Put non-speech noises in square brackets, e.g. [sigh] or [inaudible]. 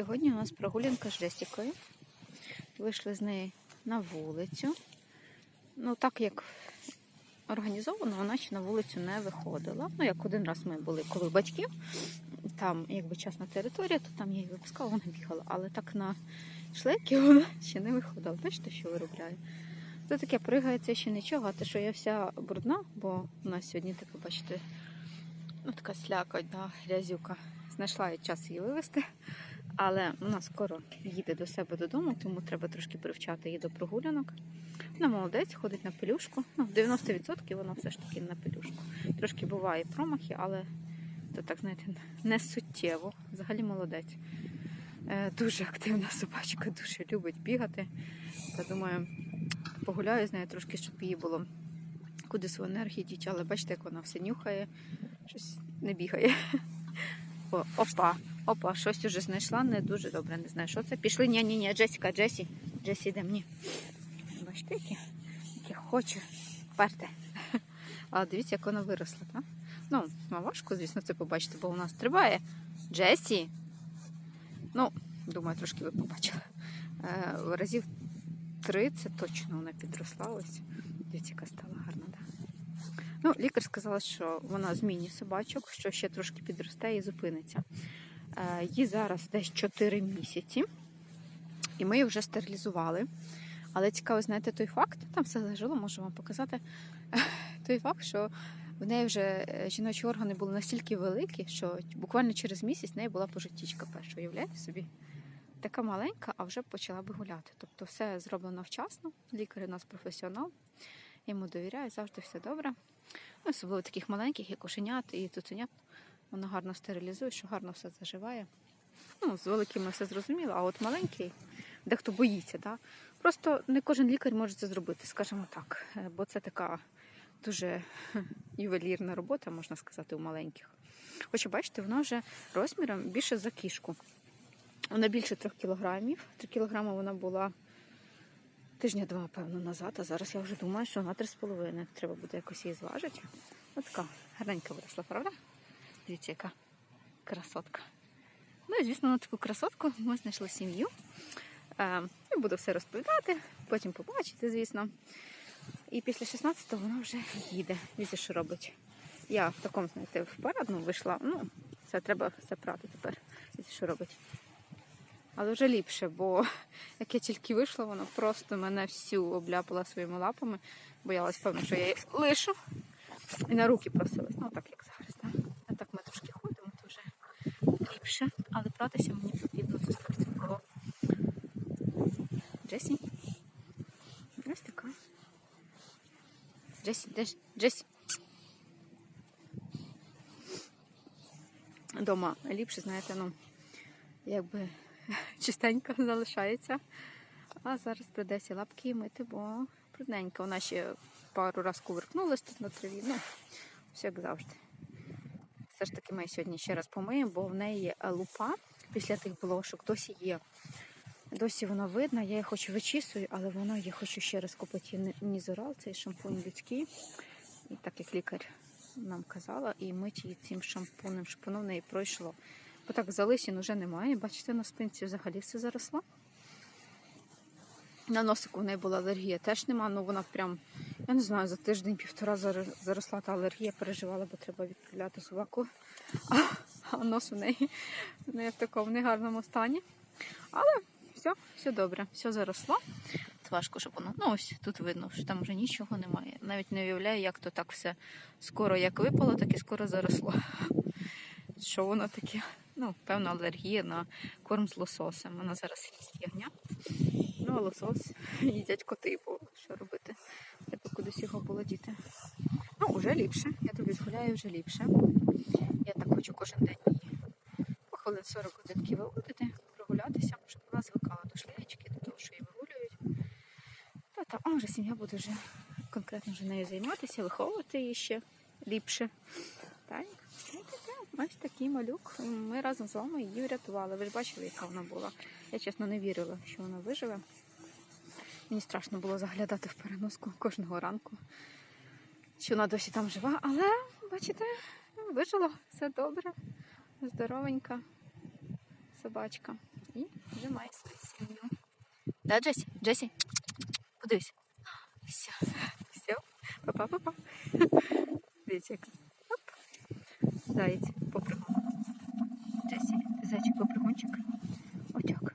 Сьогодні у нас прогулянка з Жесікою. Вийшли з нею на вулицю. Ну, так як організовано, вона ще на вулицю не виходила. Ну, як один раз ми були коли батьків, там якби частна територія, то там я її випускала, вона бігала. Але так на шлейки вона ще не виходила. Бачите, що виробляє? То таке пригає, це ще нічого, а те, що я вся брудна, бо у нас сьогодні таке, бачите, ну така слякоть, да, грязюка. Знайшла я час її вивезти, але вона скоро їде до себе додому, тому треба трошки привчати її до прогулянок. Вона молодець, ходить на пелюшку. Ну, в 90% вона все ж таки на пелюшку. Трошки буває промахи, але то так, знаєте, не суттєво. Взагалі молодець. Е, Дуже активна собачка, дуже любить бігати. Та думаю, погуляю з нею трошки, щоб їй було куди свою енергію діти, але бачите, як вона все нюхає, щось не бігає. О, опа, опа, щось уже знайшла, не дуже добре, не знаю, що це. Пішли, ні, ні, ні, Джесіка, Джесі, Джесі, йде мені. Бачите, яке, яке хоче вперте. [laughs] А дивіться, як вона виросла, так? Ну, важко, звісно, це побачити, бо у нас триває. Джесі. Ну, думаю, трошки ви побачили. Е, разів три це точно вона підросла. Ось. Дивіться, яка стала гарна, так. Ну, лікар сказала, що вона змінює собачок, що ще трошки підросте і зупиниться. Е, їй зараз десь 4 місяці, і ми її вже стерилізували. Але цікаво, знаєте, той факт, там все зажило, можу вам показати. [laughs] Той факт, що в неї вже е, жіночі органи були настільки великі, що буквально через місяць в неї була пожиттічка перша. Уявляєте собі? Така маленька, а вже почала би гуляти. Тобто все зроблено вчасно. Лікар у нас професіонал, йому довіряю, завжди все добре. Особливо таких маленьких, як кошенят і цуценят. Вона гарно стерилізує, що гарно все заживає. Ну, з великими все зрозуміло, а от маленький, дехто боїться, да? просто не кожен лікар може це зробити, скажімо так. Е, Бо це така дуже [laughs] ювелірна робота, можна сказати, у маленьких. Хоча, бачите, вона вже розміром більше за кішку. Вона більше трьох кілограмів. Три кілограми вона була тижня два, певно, назад, а зараз я вже думаю, що вона три з половиною. Треба буде якось її зважити. Ось така гарненька виросла, правда? Дивіться, яка красотка. Ну і звісно, на таку красотку ми знайшли сім'ю. Е, буду все розповідати, потім побачите, звісно. І після 16-го вона вже їде. Дивіться, що робить. Я в такому, знаєте, в парадну вийшла. Ну, це треба все прати тепер. Дивіться, що робить. Але вже ліпше, бо як я тільки вийшла, вона просто мене всю обляпала своїми лапами. Боялась, певно, що я її лишу. І на руки просилась. Ну, так як зараз. Так? А так ми трошки ходимо, то вже ліпше. Але братися мені потрібно це стовідсотково. Джесі. Ось така. Джесі, де ж? Джесі. Дома ліпше, знаєте, ну, якби [laughs] чистенько залишається. А зараз придеться лапки мити, бо брудненька. Вона ще пару разів кувиркнулась тут на траві. Ну, все як завжди. Все ж таки ми сьогодні ще раз помиємо, бо в неї лупа після тих блошок досі є. Досі воно видно, я її хоч вичісую, але воно я хочу ще раз купити нізорал, цей шампунь людський. І так як лікар нам казала, і мить її цим шампунем, щоб воно в неї пройшло. Бо так залисін вже немає. Бачите, на спинці взагалі все заросло. На носику в неї була алергія, теж нема, ну вона прям, я не знаю, за тиждень-півтора заросла та алергія, переживала, бо треба відправляти собаку. А, а нос у неї ну, в такому негарному стані. Але все, все добре, все заросло. Важко, щоб воно. Ну ось тут видно, що там вже нічого немає. Навіть не уявляю, як то так все скоро як випало, так і скоро заросло. Що воно таке? Ну, певно, алергія на корм з лососем. Вона зараз їсть ягня. Ну, а лосос [laughs] їдять коти, бо що робити? Треба кудись його було діти. Ну, вже ліпше. Я тобі згуляю вже ліпше. Я так хочу кожен день по хвилин 40 годинки виводити, прогулятися, щоб вона звикала до шлеєчки, до того, що її вигулюють. Та, та, а вже сім'я буде вже конкретно вже нею займатися, виховувати її ще ліпше. Ну, ось такий малюк. Ми разом з вами її врятували. Ви ж бачили, яка вона була. Я чесно не вірила, що вона виживе. Мені страшно було заглядати в переноску кожного ранку, що вона досі там жива, але, бачите, вижила, все добре, здоровенька. собачка. І вже має свою сім'ю. Да, Джесі? Джесі? Подивись. Все. Все. Папа, папа. Дивіться, як заєць попригончик. Джесі, зайчик попригончик. Отяк.